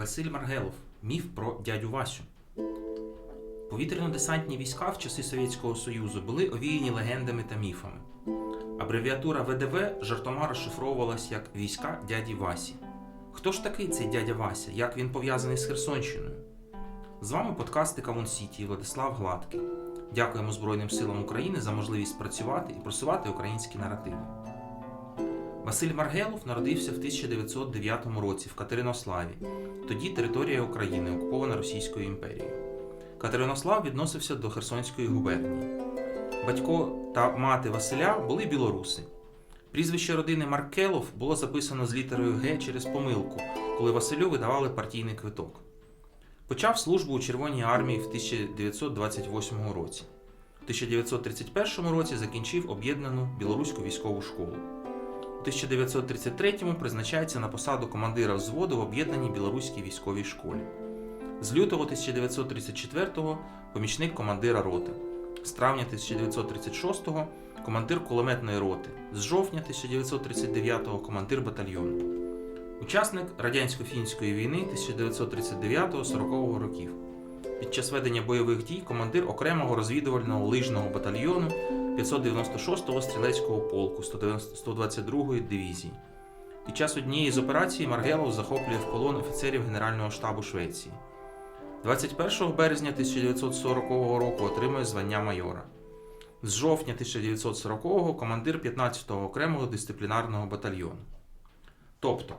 Василь Маргелов. Міф про дядю Васю. Повітряно-десантні війська в часи Совєтського Союзу були овіяні легендами та міфами. Абревіатура ВДВ жартома розшифровувалась як війська дяді Васі. Хто ж такий цей дядя Вася? Як він пов'язаний з Херсонщиною? З вами подкасти Кавун Сіті Владислав Гладкий. Дякуємо Збройним силам України за можливість працювати і просувати українські наративи. Василь Маргелов народився в 1909 році в Катеринославі. Тоді територія України окупована Російською імперією. Катеринослав відносився до Херсонської губернії. Батько та мати Василя були білоруси. Прізвище родини Маркелов було записано з літерою Г через помилку, коли Василю видавали партійний квиток. Почав службу у Червоній армії в 1928 році. У 1931 році закінчив об'єднану білоруську військову школу. У 1933-му призначається на посаду командира взводу в об'єднаній білоруській військовій школі. З лютого 1934-го помічник командира роти. З травня 1936-го командир кулеметної роти. З жовтня 1939-го командир батальйону. Учасник радянсько-фінської війни 1939-40 років. Під час ведення бойових дій командир окремого розвідувального лижного батальйону 596-го стрілецького полку 122-ї дивізії. Під час однієї з операцій Маргелов захоплює в полон офіцерів Генерального штабу Швеції. 21 березня 1940 року отримує звання майора. З жовтня 1940-го командир 15-го окремого дисциплінарного батальйону. Тобто,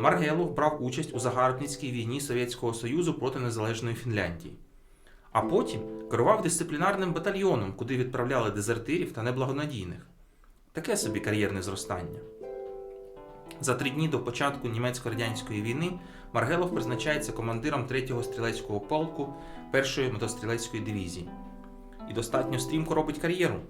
Маргелов брав участь у загарбницькій війні Совєтського Союзу проти незалежної Фінляндії. А потім керував дисциплінарним батальйоном, куди відправляли дезертирів та неблагонадійних. Таке собі кар'єрне зростання. За три дні до початку німецько-радянської війни Маргелов призначається командиром 3-го стрілецького полку 1-ї мотострілецької дивізії і достатньо стрімко робить кар'єру.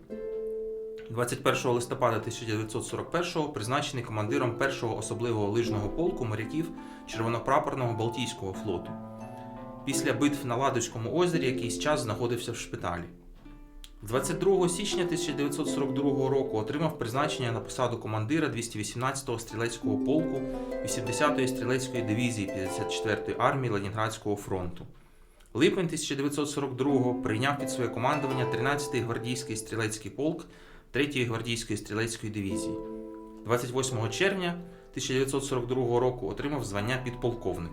21 листопада 1941-го призначений командиром 1-го особливого лижного полку моряків Червонопрапорного Балтійського флоту. Після битв на Ладожському озері якийсь час знаходився в шпиталі. 22 січня 1942 року отримав призначення на посаду командира 218-го стрілецького полку 80-ї стрілецької дивізії 54-ї армії Ленінградського фронту. Липень 1942-го прийняв під своє командування 13-й гвардійський стрілецький полк 3-ї гвардійської стрілецької дивізії. 28 червня 1942 року отримав звання підполковник.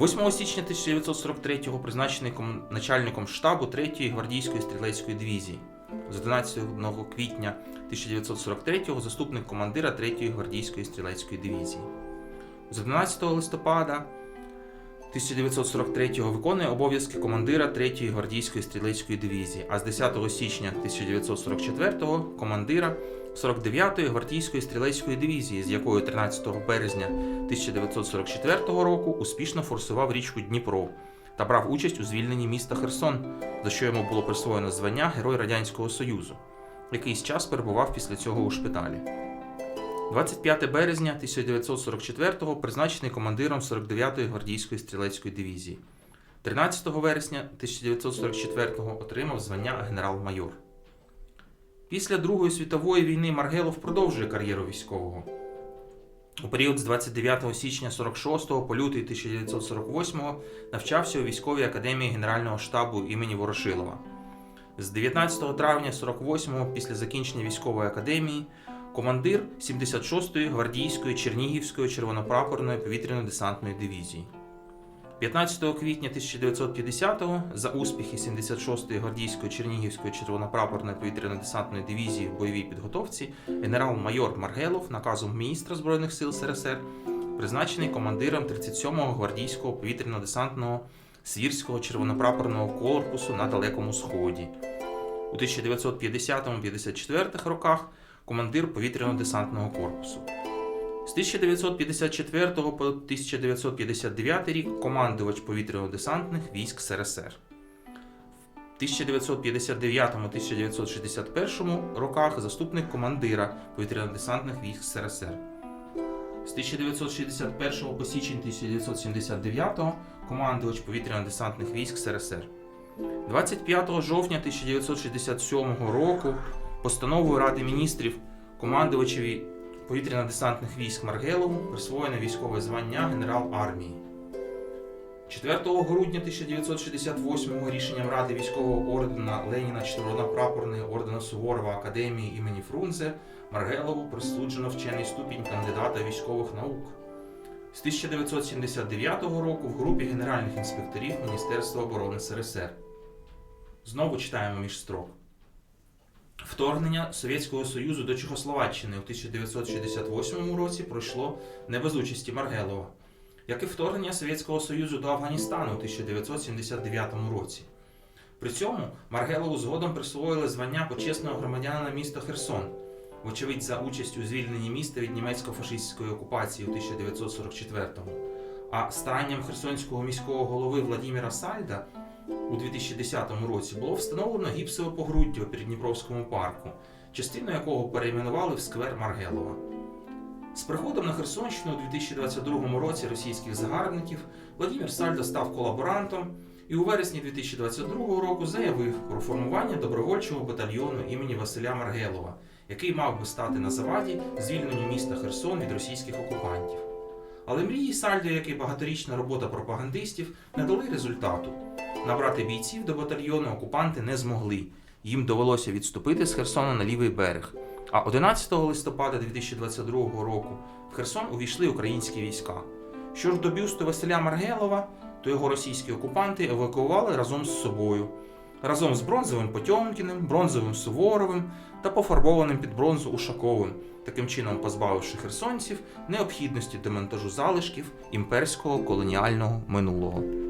8 січня 1943-го призначений ком- начальником штабу 3-ї гвардійської стрілецької дивізії. З 11 квітня 1943-го заступник командира 3-ї гвардійської стрілецької дивізії. З 11 листопада 1943-го виконує обов'язки командира 3-ї гвардійської стрілецької дивізії, а з 10 січня 1944-го командира 49-ї гвардійської стрілецької дивізії, з якою 13 березня 1944 року успішно форсував річку Дніпро та брав участь у звільненні міста Херсон, за що йому було присвоєно звання Герой Радянського Союзу. Якийсь час перебував після цього у шпиталі. 25 березня 1944-го призначений командиром 49-ї гвардійської стрілецької дивізії. 13 вересня 1944-го отримав звання генерал-майор. Після Другої світової війни Маргелов продовжує кар'єру військового. У період з 29 січня 46 по лютий 1948 навчався у військовій академії Генерального штабу імені Ворошилова. З 19 травня 48 після закінчення військової академії командир 76-ї гвардійської Чернігівської червонопрапорної повітряно-десантної дивізії. 15 квітня 1950-го за успіхи 76-ї гвардійської Чернігівської червонопрапорної повітряно-десантної дивізії в бойовій підготовці генерал-майор Маргелов наказом міністра Збройних сил СРСР призначений командиром 37-го гвардійського повітряно-десантного Свірського червонопрапорного корпусу на Далекому Сході. У 1950-54 роках командир повітряно-десантного корпусу. З 1954 по 1959 рік командувач повітряно-десантних військ СРСР. В 1959-1961 роках заступник командира повітряно-десантних військ СРСР. З 1961 по січень 1979 командувач повітряно-десантних військ СРСР. 25 жовтня 1967 року постановою Ради міністрів командувачеві повітряно-десантних військ Маргелову присвоєне військове звання генерал армії. 4 грудня 1968 рішенням Ради військового ордена Леніна Червонопрапорної ордена Суворова Академії імені Фрунзе Маргелову присуджено вчений ступінь кандидата військових наук. З 1979 року в групі генеральних інспекторів Міністерства оборони СРСР. Знову читаємо між строк. Вторгнення Совєтського Союзу до Чехословаччини у 1968 році пройшло не без участі Маргелова, як і вторгнення Совєтського Союзу до Афганістану у 1979 році. При цьому Маргелову згодом присвоїли звання почесного громадянина міста Херсон, вочевидь за участь у звільненні міста від німецько-фашистської окупації у 1944-му. А старанням херсонського міського голови Владіміра Сальда у 2010 році було встановлено гіпсове погруддя у Придніпровському парку, частину якого перейменували в сквер Маргелова. З приходом на Херсонщину у 2022 році російських загарбників Владимир Сальдо став колаборантом і у вересні 2022 року заявив про формування добровольчого батальйону імені Василя Маргелова, який мав би стати на заваді звільненню міста Херсон від російських окупантів. Але мрії Сальдо, як і багаторічна робота пропагандистів, не дали результату. Набрати бійців до батальйону окупанти не змогли. Їм довелося відступити з Херсона на лівий берег. А 11 листопада 2022 року в Херсон увійшли українські війська. Що ж до бюсту Василя Маргелова, то його російські окупанти евакуювали разом з собою, разом з бронзовим Потьомкіним, бронзовим Суворовим та пофарбованим під бронзу Ушаковим, таким чином позбавивши херсонців необхідності демонтажу залишків імперського колоніального минулого.